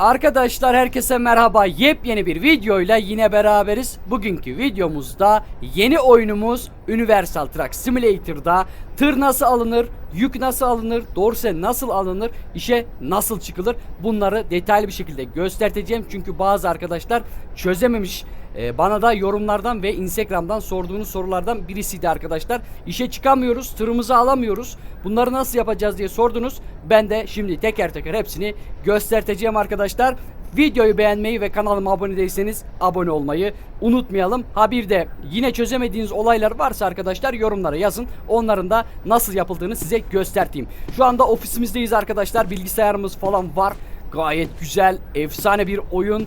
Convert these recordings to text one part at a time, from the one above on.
Arkadaşlar herkese merhaba. Yepyeni bir videoyla yine beraberiz. Bugünkü videomuzda yeni oyunumuz Universal Truck Simulator'da tır nasıl alınır, yük nasıl alınır, dorse nasıl alınır, işe nasıl çıkılır bunları detaylı bir şekilde göstereceğim. Çünkü bazı arkadaşlar çözememiş. Ee, bana da yorumlardan ve Instagram'dan sorduğunuz sorulardan birisiydi arkadaşlar. İşe çıkamıyoruz, tırımızı alamıyoruz. Bunları nasıl yapacağız diye sordunuz. Ben de şimdi teker teker hepsini göstereceğim arkadaşlar. Videoyu beğenmeyi ve kanalıma abone değilseniz abone olmayı unutmayalım. Ha bir de yine çözemediğiniz olaylar varsa arkadaşlar yorumlara yazın. Onların da nasıl yapıldığını size göstereyim. Şu anda ofisimizdeyiz arkadaşlar. Bilgisayarımız falan var. Gayet güzel, efsane bir oyun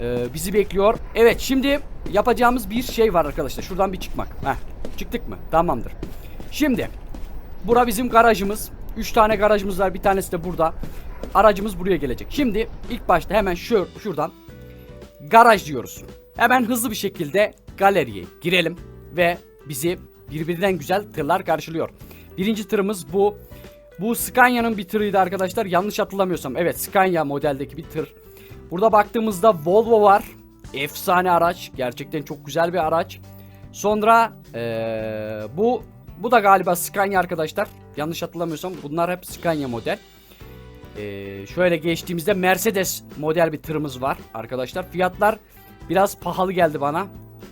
e, bizi bekliyor. Evet şimdi yapacağımız bir şey var arkadaşlar. Şuradan bir çıkmak. Heh, çıktık mı? Tamamdır. Şimdi bura bizim garajımız. 3 tane garajımız var. Bir tanesi de burada. Aracımız buraya gelecek. Şimdi ilk başta hemen şu şuradan garaj diyoruz. Hemen hızlı bir şekilde galeriye girelim ve bizi birbirinden güzel tırlar karşılıyor. Birinci tırımız bu. Bu Scania'nın bir tırıydı arkadaşlar. Yanlış hatırlamıyorsam. Evet Scania modeldeki bir tır. Burada baktığımızda Volvo var. Efsane araç. Gerçekten çok güzel bir araç. Sonra eee, bu bu da galiba Scania arkadaşlar. Yanlış hatırlamıyorsam bunlar hep Scania model. Ee, şöyle geçtiğimizde Mercedes model bir tırımız var arkadaşlar. Fiyatlar biraz pahalı geldi bana.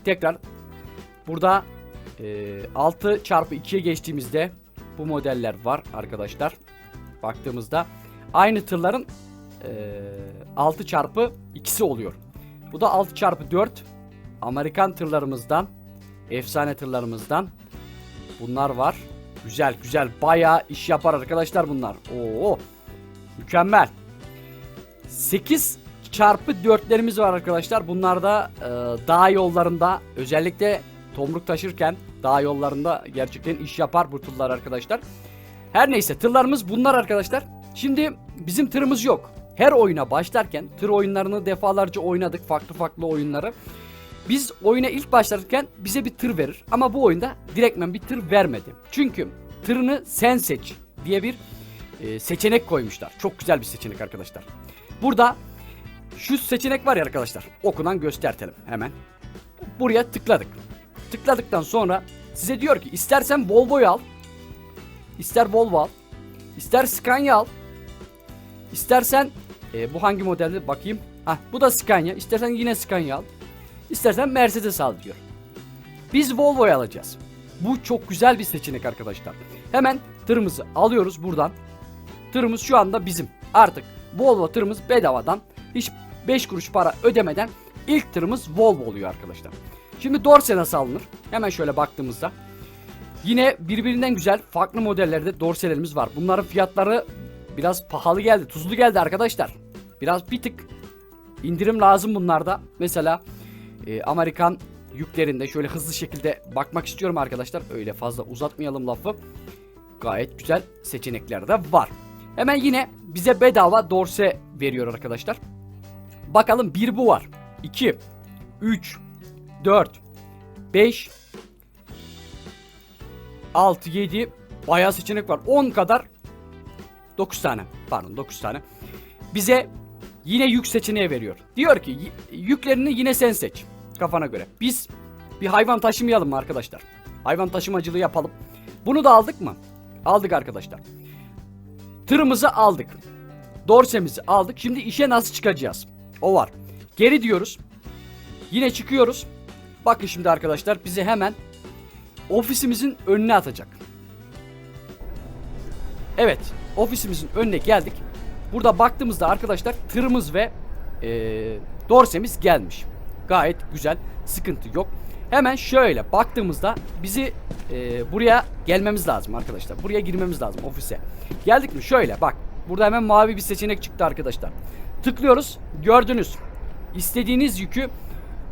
Tekrar burada e, 6 çarpı 2'ye geçtiğimizde bu modeller var arkadaşlar. Baktığımızda aynı tırların e, 6 çarpı 2'si oluyor. Bu da 6 çarpı 4 Amerikan tırlarımızdan efsane tırlarımızdan bunlar var. Güzel güzel bayağı iş yapar arkadaşlar bunlar. Oo Mükemmel. 8 çarpı 4'lerimiz var arkadaşlar. Bunlar da e, dağ yollarında özellikle tomruk taşırken dağ yollarında gerçekten iş yapar bu tırlar arkadaşlar. Her neyse tırlarımız bunlar arkadaşlar. Şimdi bizim tırımız yok. Her oyuna başlarken tır oyunlarını defalarca oynadık farklı farklı oyunları. Biz oyuna ilk başlarken bize bir tır verir ama bu oyunda direktmen bir tır vermedi. Çünkü tırını sen seç diye bir e, seçenek koymuşlar. Çok güzel bir seçenek arkadaşlar. Burada şu seçenek var ya arkadaşlar. Okunan göstertelim hemen. Buraya tıkladık. Tıkladıktan sonra size diyor ki istersen Volvo'yu al. ister Volvo al. ister Scania al. İstersen e, bu hangi modelde bakayım. Ah bu da Scania. İstersen yine Scania al. İstersen Mercedes al diyor. Biz Volvo'yu alacağız. Bu çok güzel bir seçenek arkadaşlar. Hemen tırımızı alıyoruz buradan. Tırımız şu anda bizim. Artık Volvo tırımız bedavadan hiç 5 kuruş para ödemeden ilk tırımız Volvo oluyor arkadaşlar. Şimdi Dorse nasıl alınır? Hemen şöyle baktığımızda yine birbirinden güzel farklı modellerde Dorse'lerimiz var. Bunların fiyatları biraz pahalı geldi, tuzlu geldi arkadaşlar. Biraz bir tık indirim lazım bunlarda. Mesela e, Amerikan yüklerinde şöyle hızlı şekilde bakmak istiyorum arkadaşlar. Öyle fazla uzatmayalım lafı. Gayet güzel seçenekler de var. Hemen yine bize bedava dorse veriyor arkadaşlar. Bakalım bir bu var. 2 3 4 5 6 7 bayağı seçenek var. 10 kadar 9 tane. Pardon 9 tane. Bize yine yük seçeneği veriyor. Diyor ki yüklerini yine sen seç. Kafana göre. Biz bir hayvan taşımayalım mı arkadaşlar? Hayvan taşımacılığı yapalım. Bunu da aldık mı? Aldık arkadaşlar. Tırımızı aldık. Dorsemizi aldık. Şimdi işe nasıl çıkacağız? O var. Geri diyoruz. Yine çıkıyoruz. Bakın şimdi arkadaşlar bizi hemen ofisimizin önüne atacak. Evet. Ofisimizin önüne geldik. Burada baktığımızda arkadaşlar tırımız ve eee, dorsemiz gelmiş. Gayet güzel. Sıkıntı yok. Hemen şöyle baktığımızda bizi eee, buraya gelmemiz lazım arkadaşlar. Buraya girmemiz lazım ofise. Geldik mi? Şöyle bak. Burada hemen mavi bir seçenek çıktı arkadaşlar. Tıklıyoruz. Gördünüz. İstediğiniz yükü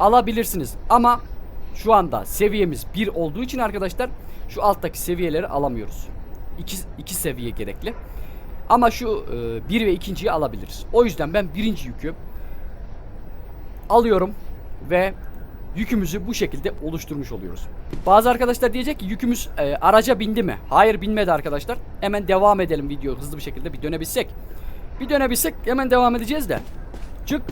alabilirsiniz. Ama şu anda seviyemiz 1 olduğu için arkadaşlar şu alttaki seviyeleri alamıyoruz. 2 2 seviye gerekli. Ama şu 1 ve 2.yi alabiliriz. O yüzden ben birinci yükü alıyorum ve yükümüzü bu şekilde oluşturmuş oluyoruz. Bazı arkadaşlar diyecek ki yükümüz e, araca bindi mi? Hayır binmedi arkadaşlar. Hemen devam edelim video hızlı bir şekilde bir dönebilsek. Bir dönebilsek hemen devam edeceğiz de. Çık.